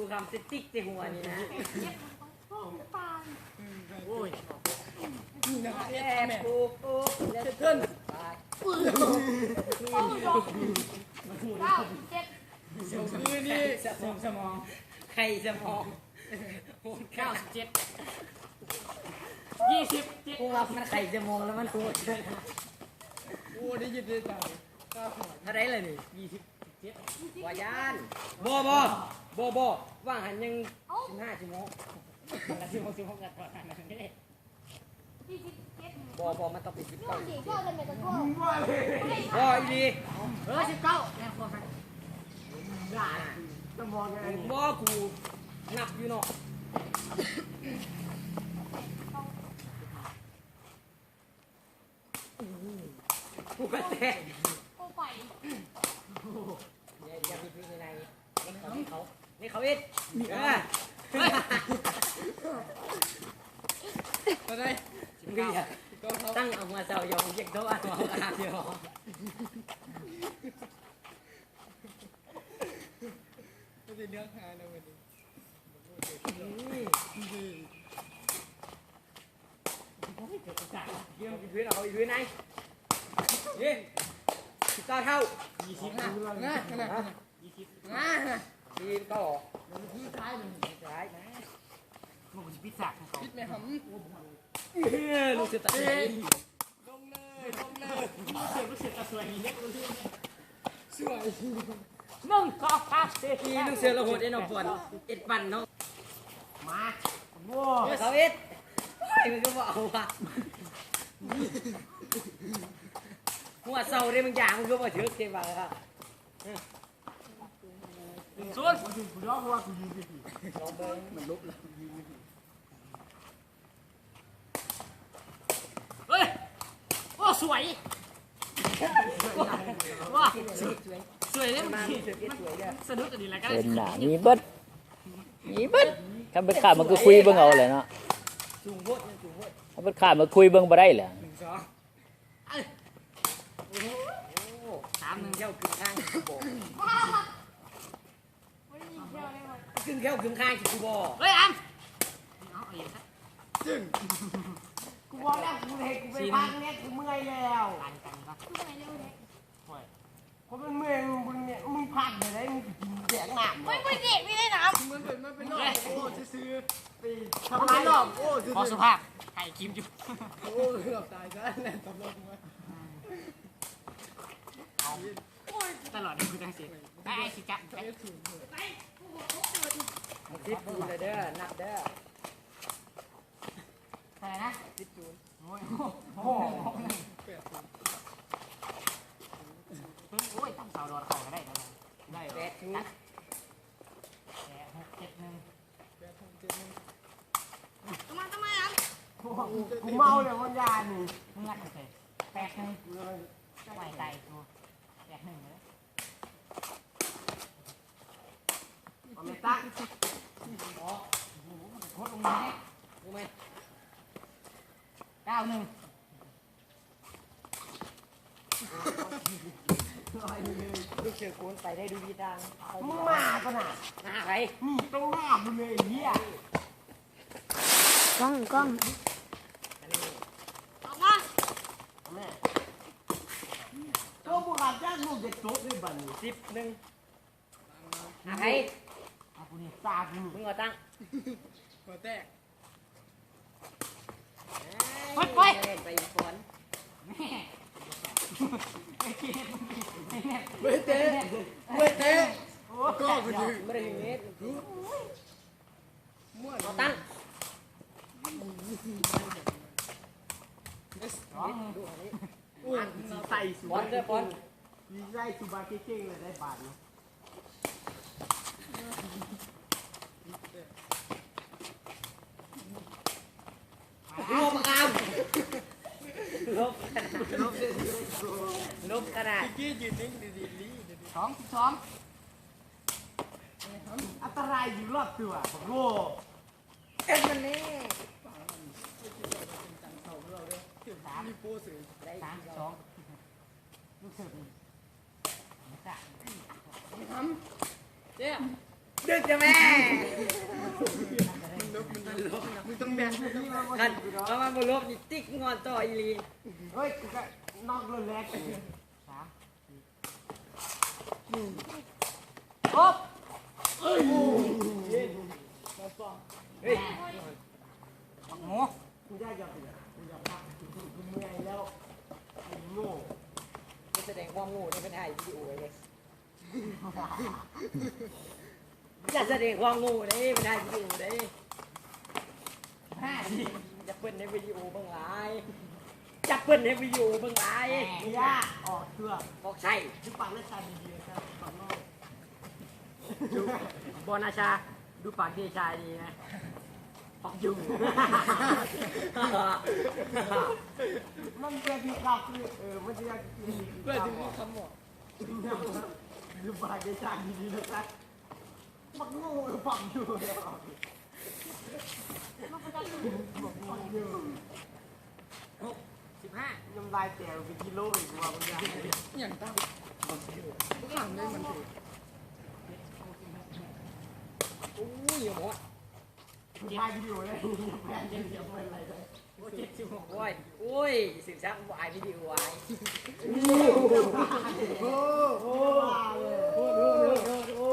กูทำสติ๊กใส่หัวนี่นะโอ้ยนี่นะครับแย่แม่กูกูแล้วเพื่อนคือนี่สมองสมองไข่สมองเก้าสิบเจ็ดยี่สิบเจ็ดกูว่ามันไข่สมองแล้วมันโหดโอ้ได้ยินได้ตายข้าหัวเท่าไรเลยนี่ยี่สิบเจ็ดวายานบ่บ่ บ่บ่ว่างหันยังสิบห้าชั่วโมงสิบหกสิบหกกันก่อนนะนี่บ่บ่มันต้องเป็นสิบเก้าว่าเลยบ่อีดีเออสิบเก้าแรงคนไปจะมองไงบ่กูนับอยู่เนาะกูก็แตกอย่าอย่าไปพึ่งในในนี่เขานี่เขานี่เขาเอ็ดเออ มาได้ มึงอย่า ก็เขา ตั้งเอามาเจ้ายองเย็กโตะเอาอาเดียว ไม่ได้ เนื้อหานะวันนี้เยี่ยมอีกพื้นเอาอีกพื้นไหนยี่สิบเก้าเท่ายี่สิบนะนะนะยี่สิบนะนะทีมก็ออกพี่ท้ายมันซ้ายนะมึงจะพิซซ่าเขาคิดไม่หลูกเสือตะเอ้ยลงเลยลงเลยลูกเสือรู้สึกกระสวยเนี่เล็กรู้สึกสวย หนึ่งสองสามสี่ทีลูกเสือระหดไอ้น้องปวนเอ็ดปั่นเนาะมาโว้เออเขาเอ็ดไอ้มันก็บอกเอาว่ะหัวเสาเนี่ยมึงอย่างมึงก็มาถือเกมบ้าครับส่วนกูร้องว่ากูยืนผิดลองเบิ้งมันลบแล้วเฮ้ยโอ้สวยว้าสวยส วยสวยเลยมามันเสือเอ็ดสวยเนี่ยสนุกกันดีแล้วกันเป็นหนามีเบิดมีเบิดถ้าเป็นขาดมันก็คุยเบิ่งเอาแหละเนาะสูงโพดสูงโพดถ้าเป็นขาดมันคุยเบิ่งบ่ได้แหละหนึ่งสองโอ้โอ้สามหนึ่งเที่ยวกึ่งข้างโบกกึ่งเที่ยวกึ่งข้างสิกูบอกเฮ้ยอัมเอาอีกสักจึงกูบอกแล้วกูเห็นกูไปพักเนี่ยกูเมื่อยแล้ว ลานกันก็โอ้ย เพราะมันเมื่อยมึงเนี่ยมึงพักเลยได้มึงกินแดกหนักมันเป็นมันเป็นนอกโอ้ซื้อไปทำไรนอกโอ้ซื้อขอสุภาพไก่คิมอยู่โอ้เกือบตายซะแน่ตำรวจมาตลอดนี่คือจังสิได้สิจับใช้ถุงเลยติดกูเลยเด้อนับเด้ออะไรนะติดจูนโอ้ยโอ้โห แปดถุง โอ้ยตั้งเสาดอนเขาก็ได้แล้วได้ แปดชู แปดหกเจ็ดหนึ่ง แปดถุงเจ็ดหนึ่ง กูเมา เลยวันยานี่มึงงัดไปแปดหนึ่งไหวไตกูแปดหนึ่งเลยเอาไม่ตั้งโคตรลงมาเนี่ยกูไม่เก้าหนึ่งลูกเสือโกนไปได้ดูดีดังมึงมาปะน่ะหน้าใครนี่ต้องหน้ามึงเลยเฮียกล้องกล้อง ตัวบุกอาจ้างลูกเด็กโต๊ะด้วยบันนี้สิบหนึ่งหน้าใครเอากูนี่ตากูมึงเอาตั้งหัวแตกไปไปฝนแม่ไอ้เกียร์ไอ้แม่เว้ยเต้เว้ยเต้ก็กูยืนไม่ได้ถึงเมตรมั่วเอาตั้งสองหนึ่งดูอันนี้อ้วนใส่สุบอลเด้อบอล มีไส้สุบาเก่งเลยได้บาทนี้ลบกามลบขนาดลบเส้นลบขนาดกี้ยืนนิ่งดีดีลีดีดีสองสิบสองอันตรายอยู่รอบตัวโง่เอ็ดมันนี่สามมีโป้สือได้สามสิบสองลูกเสือ ดึกจะแม่มึงต้องแบนมึงต้องมากันเอามาบนลบนี่ติ๊กงอนต่ออีลีเฮ้ยกูก็นอกรถแรกเฮ้ยบักหมูกูได้ยอมไปกูยอมพักกูเมื่อยแล้วไอ้โง่มัน แสดงความโง่ในเป็นไทยวิดีโอเลยจะแสดงความโง่ได้เป็นไทยวิดีโอได้ห้าทีจะเปิ้นในวิดีโอเบางหลายจะเปิ้นในวิดีโอเบางหลายไม่ยาออกเครื่องบอกใช่ดูปากและชาดีๆครับปากนอกบอนาชา ดูปากที่ชายดีนะ ปอกยุงมันเป็นที่ขับคือเออมันจะยากกินเพื่อถึงคำบอกดูปากและชาดีๆนะครับปักง่ปักอยู่แล้วปักอยู่สิบห้าน้ำลายแตกเป็นกิโลอีกว่ามันยากอย่างตั้งโอ้ยหม ดถ่ายวิดีโอเลยแฟนยังเดียวเป็นอะไรเลยเจ็ดสิบหกโอ้ยโอ้ยสิบสามวายวิดีโอวายโอ้โหโอ้โหโอ้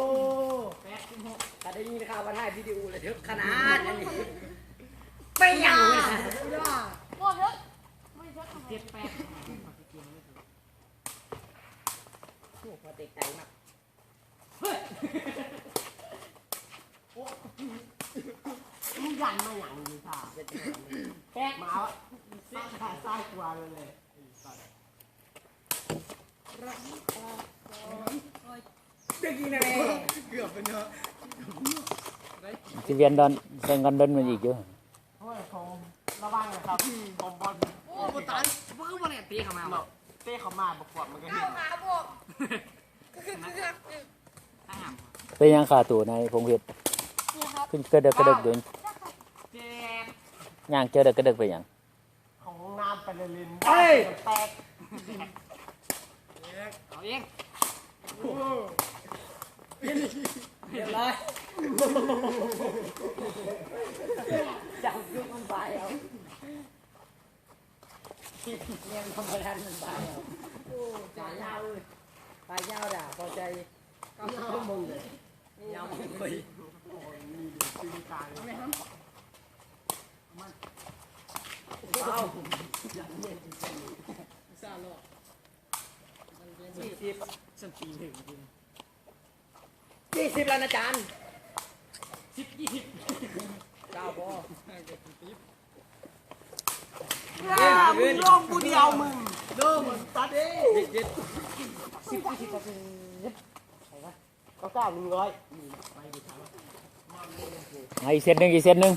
แปดสิบหกแต่ได้ยินข่าวว่าถ่ายวิดีโอเลยเถอะขนาดอันนี้ไม่ยังเลยเจ็ดแปดโอ้โหพอเตะใจมากเฮ้ย มึงยันมาอย่างนี้ค่ะแปดหมาวะสร้างขาสร้างกว่าเลยเลยได้ยินอะไรเกือบเป็นเนาะสิเวียนดอนแซงกันดอนมันอีกอยู่โอ้ยผมระวังนะครับผมบอลโอ้โหตันเพิ่งมาเนี่ยตีเข้ามาเนาะเต้เขามาบกวดมันก็เห็นห้าเป็นยังขาตัวในพงเพชรขึ้นกระเดกกระเดกเดิน ย่างเจอเดกกระเดกไปหยังของน้ำไปเลยลินแตกเอาเองเรียบร้อยจับยุกมันไปเอาเนี่ยมันทำประทานมันไปเอาโอ้ปลายาวเลยปลายาวด่าพอใจก็ชั่วโมงเลยยาวไม่คุยตี กลางเอาสี่สิบฉันตีถึงจริงยี่สิบแล้วนะจานสิบยี่สิบเก้าบอมึงลงกูเดียวมึงเริ่มมันตัดเองเจ็ดเจ็ดสิบยี่สิบก็เป็นก็เก้าหนึ่งร้อยเอเส้นหนึ่งอีกเส้นหนึ่ง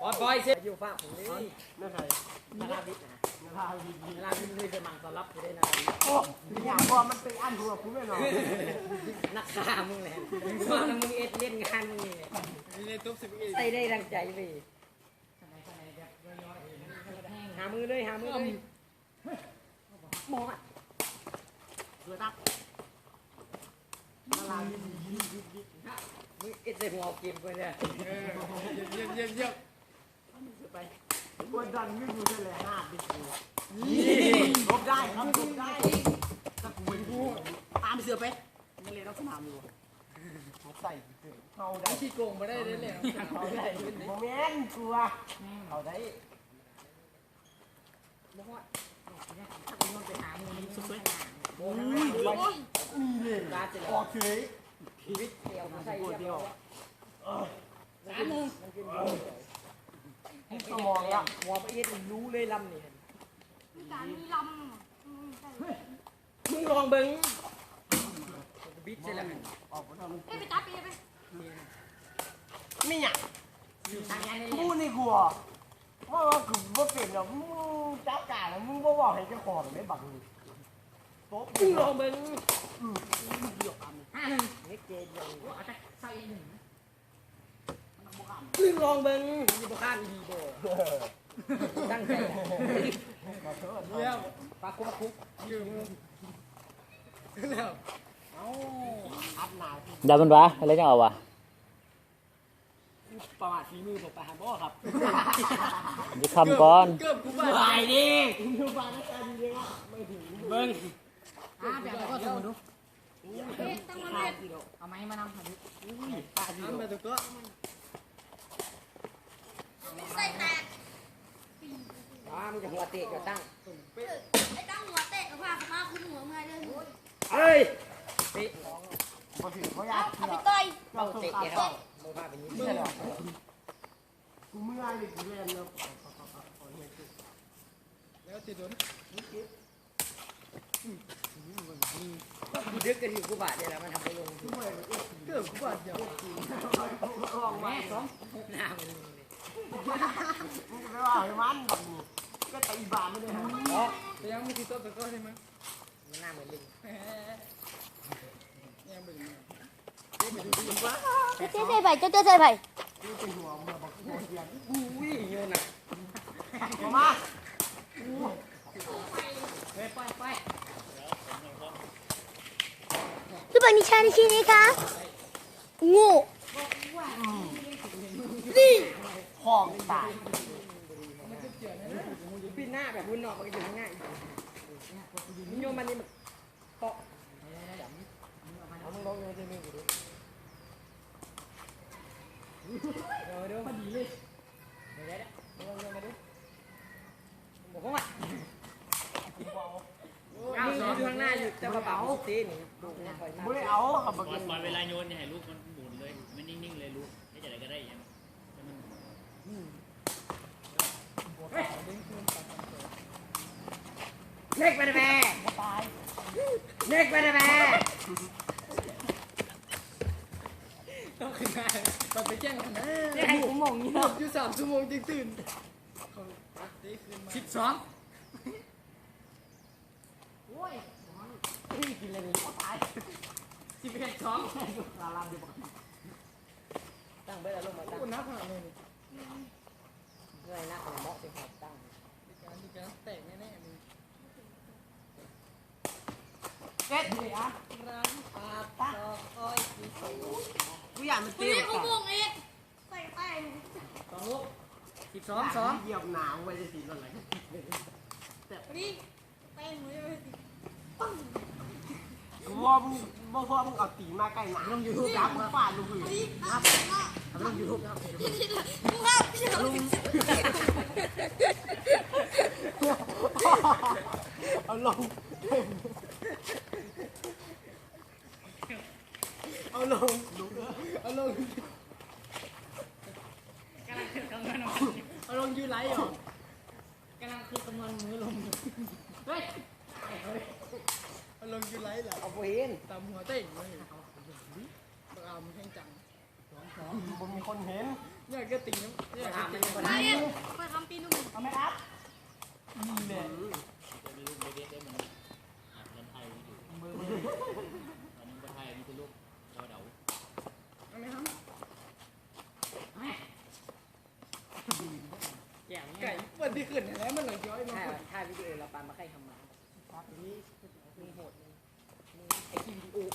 บอยบอยเซ็ตอยู่ฝากผมนี่นั่นไงนาราบิดนะนาราดีดีนาราบิดเลยจะมังต้อนรับอยู่ได้นาโอ้ยากพอมันเป็นอันหัวกูแน่นอนนักฆ่ามึงแหละว่ามึงเอ็ดเล่นงานมึงนี่มีในตุ๊บสิบเอ็ดใส่ได้ดังใจไปหามือเลยหามือเลยหมอเสือตักนาราดีดี มึงเอ็ดใส่หัวเอาเกมไปเลยเยี่ยมเยี่ยมเยี่ยมไปกดดันไม่ดูเลยห้าดิกูลบได้ครับลบได้ถ้ากูไม่พูดตามเสือไปยังเลยต้องสนามอยู่ใส่เขาได้ขี้โกงมาได้เลยเลยเขาได้โมเมนต์กลัวเขาได้โอ้ยมีเลยการเสร็จอแล้วอกเฉย ชีวิตเดียวใส่เดีเดียยววสามหนึ่งสมองละหัวไปเอ็ดรู้เลยลำนี่การมีลำมึงลองเบิ้งบิดใช่แล้วออกมาทำเอ้ยไปจับปีไปไม่อยากทางงานนี่กูนี่กลัวว่าว่ากูว่าเป็นหรอกมึงจับกาแล้วมึงก็บอกให้เจ้าของไม่บังโต๊ะมึง ลองเบิ้งห้าหนึ่งเน็กเจนยังอาจากเศร้าอีกหนึ่งมึงลองเบิ้งมีบุคคลดีบ่ตั้งใจขอโทษเยี่ยมปากคุกปากคุกแล้วเอาอัดหนาวดามันวะอะไรจะเอาวะประมาทฝีมือผมไปหาบ่ครับจะคำก่อนเกือบกูบ้าไปดิกูบ้า แล้วกันดีเลยไม่ถึงเบิ้งอ่าแบบแล้วก็สมมติดูเอ๊ะตั้งมันเด็ดเอาไม้มานำค่ะดิตาดีทำไปตัวก็ใส่แตกอ่ามึงจะหัวเตะจะตั้งไอ้ตั้งหัวเตะกับผ้าขม้าคุ้นหัวเมื่อยเลยเอ้ยเตะพอถึงเขาอยาเอากเอาไปต่อยเราเตะเนี่ยครับมึงพาไปยิงเมื่อหรอกูเมื่อยเลยกูเล่นแล้วแล้วติดโดน กูดึกกันอยู่กูบาดเนี่ย แหละมันทำไปลงเกือบกูบ้าเดียวแม่สองหน้ามึงมึงไม่ว่าไอ้มันแบบนี้ก็ตีบาไม่ได้ฮะอ๋อแต่ยังไม่ติดตัวตัวก็ใช่ไหมมันหน้าเหมือนลิงยังไม่เจ๊เจ๊ใส่ไผ่เจ๊เจ๊ใส่ไผ่เป็นหัวมึงบอกกูเดียวอุ้ยเยอะนะมาไปไปไปคือบังนิชาในที่นี้คะงูของตายปีหน้าแบบวุ้นนอกมันก็อยู่ข้างหน้าอีกมึงโยนมันนี่มันเกาะเอามึงลงโยนที่มือกูดิเดี๋ยวเดี๋ยวพอดีเลยเดี๋ยวเดี๋ยวเดี๋ยวลองโยนมาดูบอกว่ามึงอยู่ข้างหน้าอยู่แต่ ว่าเบาตีนี่ดูมันคอยมาไม่ได้เอาขับมาปกินล่อยเวลาโยนอย่าให้ลูกมันหมุนเลยไม่นิ่งๆเลยลูกให้จะไหนก็ได้อย่างให้มันเล็กไปนะแม่เล็กไปนะแม่ต้องขึ้นมาตอนไปแจ้งกันนะเนี่ยให้กูมองนี่หลับอยู่สามชั่วโมงจึงตื่นสิบสอง โอ้ย กินอะไรดีตายสิบเอ็ดสองลาลามดีบอกตั้งไปแล้วลงมาตั้งกูนับขนาดนี้เงยหน้าของเมาะเป็นของตั้งมีการที่จะแตกแน่ๆมึงเก็ตเลยอะร้านปลาตาคอยกูอยากมันวันตีนี้เขาบวกเองใส่ไผ่สองลูกสิบสองสองเหยียบหนาวไปจะสีอะไรวันนี้แป้งมือเลยสิกู ว่ามึงบ่พอมึงเอาตีมาใกล้หนาลงยูทูบครับมึงฟาดลงพื้นวันนี้อะอะลงยูทูบครับมึงว่าพี่เหรอเอาลงเอาลงเอาลงกำลังขึ้นคำนวณเอาลงยูไลท์เหรอกำลังขึ้นคำนวณมือลงเฮ้ยเอา ลงยูไลท์เหรอเอาไปเห็นตามหัวเต้งเลยบังอามึงแห้งจังบ่มีคนเห็นเนี่ยก็ตีน้ำเนี่ยก็ตีน้ำมาเนี่ยมาทำปีนุ่มเอาไหมครับนี่แหละจะมีลูกเด็กๆได้เหมือนอะเงินไทยอยู่ตอนนี้ก็ไทยนี่คือลูกเราเดาเอาไหมครับแม่อย่างนี้ไก่วันที่ขึ้นแล้วมันหลังย้อยมาถ้าถ้าวิดีโอเราปามาใครทำมานี่มึงโหดเลยมึงไอ้ที่วิ ดีโอ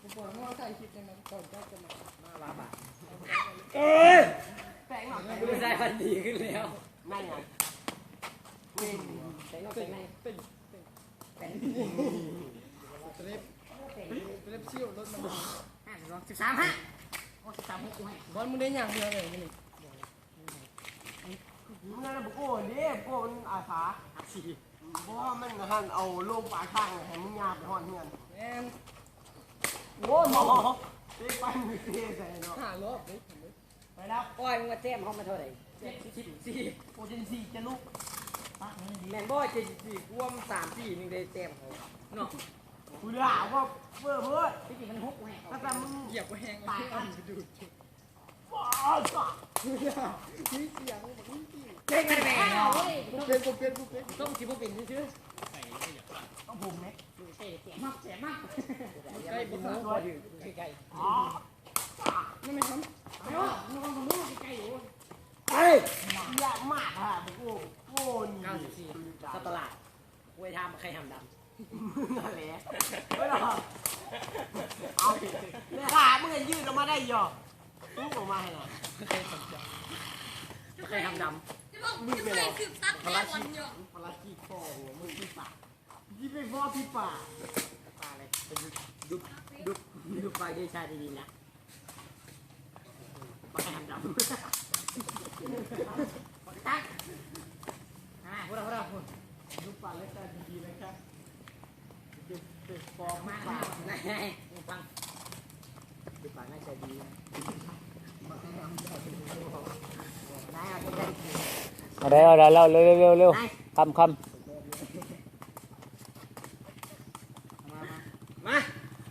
ผมบอกว่ใส่คลิปยังไงก่อนก็จะมามาบ้าบ้าเอ้ยแป้งหน่อยดูได้พันดีขึ้นแล้วนั่นไงนี่ใส่นอกใส่ในเป็นเป็นเล็บเล็บเชี่ยวรถมันห้าสิบสองสิบสามฮะโอ้สิบสามหกกูให้บอลมึงได้อย่างเดียวเลยนี่มึงนั่นบุกโก้ดิบุกโก้มันอาสาหักสี่เพ ราะว่ามันหันเอาโลมปลาข้างให้มึงยาไปหอนเงินแม่นโอ้หมอเด็กไปมือเตะใส่เนาะห้ารอบไปแล้วโอ้ยมึงมาแจ้มห้องมาเท่าไหร่เจ็ดสิบสี่โอเจนซีจะลุกปักนี่ดีแมนบอยเจ็ดสี่รวมสามสี่หนึ่งได้แจ้มเขาเนาะกูด่าว่าเพื่อเพื่อที่จริงมันหกกูให้ถ้าแต่มึงเหยียบก็แห้งตายอะดูดว้าวจ้ะมีเสียงแบบนี้ที่ เจ๊งไปแม่กูเป็นกูเป็นกูเป็นต้องคิดว่าเป็นชื่อไข่ก็อยากตัดต้องผมไหมดูเตมากเสียมากใกล้เป็นหมูพอถือใกล้อ๋อไม่ไม่ทไม่ว่ามึงลองดูใกล้อยู่เฮ้ยยากมากอะบุกโก้โก้นี่เก้าสิบสี่สตลาดกล้วยทำใครทำดมึงอะไรไม่หรอกเอาขาเมึงยืดออกมาได้หยอกปุ๊บออกมาให้หน่อยใครทำดำมึงไปหรอพลัชีพลัชีคอหัวมึงพี่ป่ายี่ไปพ่อพี่ป่าป่าอะไรดุบดุบดุบไป ดีๆนะใครทำดำตักอ่าพวกเราพวกเราดุบป่าแล้วชาดีๆนะครับดุบเป็ดฟองมาป่าไหนฟังดุบป่าน่าจะดีนะได้เอาได้เอาได้เอาได้แล้วเร็วเร็วเร็วเร็วคำคมามา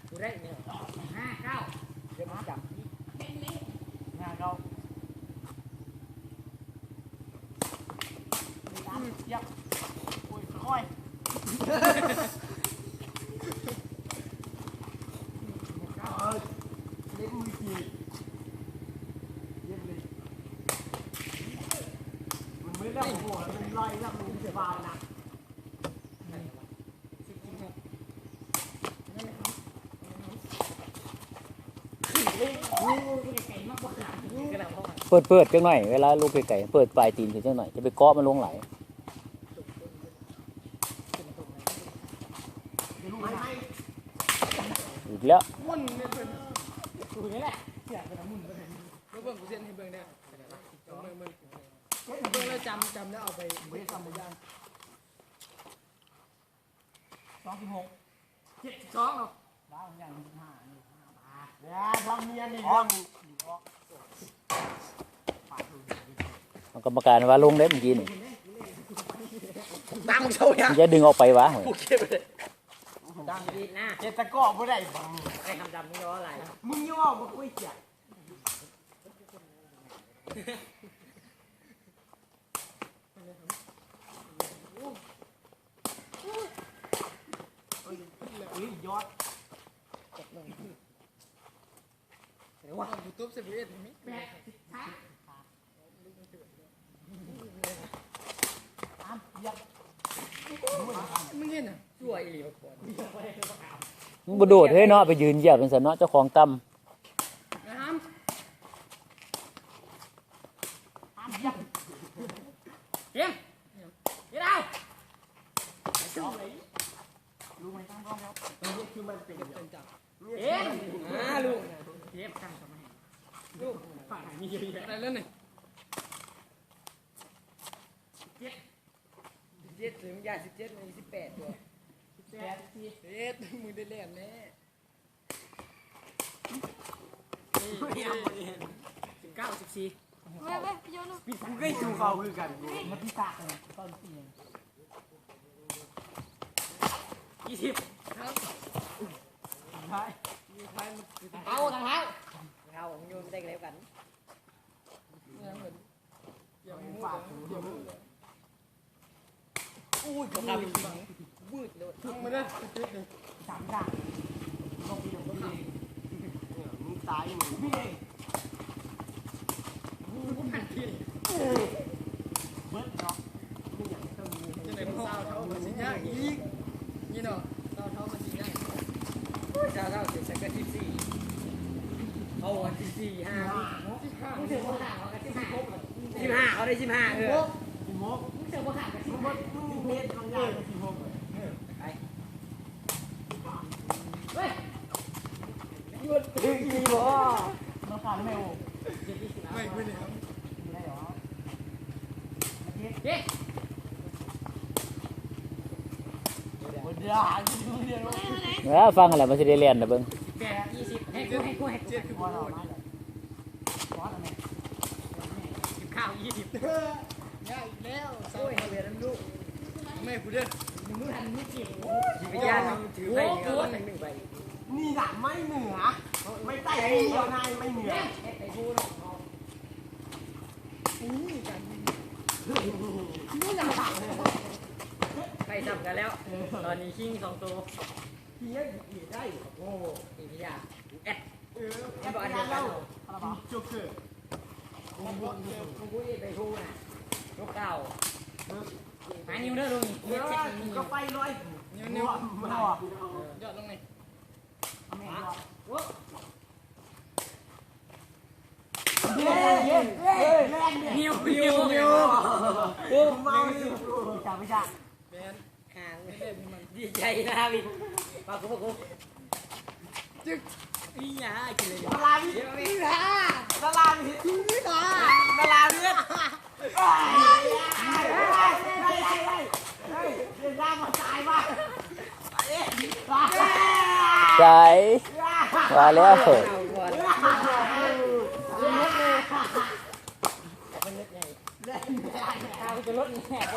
ดูได้เนี่ยห้าเก้า เดี๋ยวมาจับ ห้าเก้า ยับโอ้ยค่อยเล็กมือจีเย็บเลย มันไม่ได้โอ้โหมันลอยแล้วมันสบายนะเปิดเปิดจังหน่อยเวลาลูกไก่ๆเปิดปลายตีนจังหน่อยจะไปเกาะมันลงไหลอีกแล้ว มุ่นเนี่ยเป็น ดูนี่แหละ เบิ่งกูเส้นให้เบิ่งได้เบิ่งเบิ่งเบิ่งแล้วจำจำแล้วเอาไปเบิ่งทำไปย่าง สองสิบหก เจ็ดสองเนาะ ดาวอย่างสิบห้านี่ห้าบาท เดี๋ยวทำเมียนี่เรื่องกรรมการว่าลงเล็บเมื่อกี้นี่ตามมึงเช่ายังมันจะดึงออกไปวะกูเก็บไปเลยดังดีนะเจตะก้อไม่ได้บังใครทำดำนี่ร้ออะไรมึงย่อมาคุยเจียอุ้ยยอด ว่ากูตุ๊บเสร็จเอ็ดมิแปดสิบห้าสามยับมึงเห็นอะสวยอีหลีมาก่อนมึงกระโดดเฮ้ยเนาะไปยืนเหยียบเป็นสันเนาะเจ้าของตนะครับ สามยับเตรียมเดี๋ยวเรา รู้ไหมตั้งกล้องแล้วนี่คือมันเป็น เป็นจับ เอ๊ะ อ่าลูก เทียบกันกับมัน ลูก ฝ่ายมีเยอะแยะ อะไรแล้วเนี่ยเจ็ดเจ็ดถึงยาสิบเจ็ดมีสิบแปดตัว แปดสี่ เจ็ดมึงได้เล่นแน่ ไม่เอาเอง สิบเก้าสิบสี่พี่กูก็ยูเขาคือกันมันที่ตากเลยตอนสี่ยี่สิบครับใช่มีใครมันคือเอาทางเท้าเท้าผมโยนได้แล้วกันยเหมือนอย่ามึงฝากเดี๋ยวมึงอุ้ยผมทำเป็นบังวืดเลยทั้งมาได้เลยสามด่างมึงตายมึงพี่เองกูหันที่เบิร์ดเนาะมึงอย่างต้องมีจะไหนมันเศร้าเท่ายากอีกนี่เนาะเศร้าเท่ามันสิยากเช้าเช้าเจ็ดสักที่สี่เอาวันที่สี่ห้าที่ข้างเจอว่าห่างกันที่ห้า สิบห้าเอาได้สิบห้าเออพี่โมกมึงเจอว่าห่างกันมึที่งห้ามึงเม็ดบางยางพี่โมกเฮ้ยหยุดถึงอีบ่น้องฟังไม่โอ้เจ็ดที่สิบไม่ไม่เนี่ย ได้หรอเจ๊ บ่ได้มึงเดียวำ แล้วฟังอะไรมันจะได้เรียนนะเบิ้งแปดยี่สิบให้กูให้กูให้กูเจ็ดคือบ่บูได้ดมาเลยขอทำไมสิบข้าวยี่สิบยากอีกแล้วเศร้าเรียนน้ำลูกแม่กูเด้อมึงรู้ทันมึงจีบจิตวิญญาณถือไปเงินหนึ่งหนึ่งใบนี่หลังไม่เหนือไม่ใต้ไม่เหนือนายไม่เหนือไอ้กูเนาะ ไปจับกันแล้ว ตอนนี้คิงสองตัวเพี้ยอีได้โอ้อีพิยาแอดเออแค่อันเดียวกันจุกเกอร์ของกูของกูไปทูน่ะลูกเก่าหานิ้วเด้อลุงเดี๋ยวก็ไปร้อยนิ้วนิ้นิ้ววมันออกยอดลงนี่แม่ออกเย้เย้เย้ แรงเนี่ยนิ้วนิ้วนิ้วโอ้เมาอยู่จับไม่จับเป็นห่างไม่เล่นมันดีใจนะพี่ปากกูปากกูจึ๊กอีหยากินเลยละลายพี่ละละลายพี่พี่ละละลายพี่ได้ได้ได้ได้ได้เดี๋ยวน้ำมันตายมาเอ๊ะใจว่าแล้ว เอาก่อน เล่นไม่ได้ เอาจะลดแหน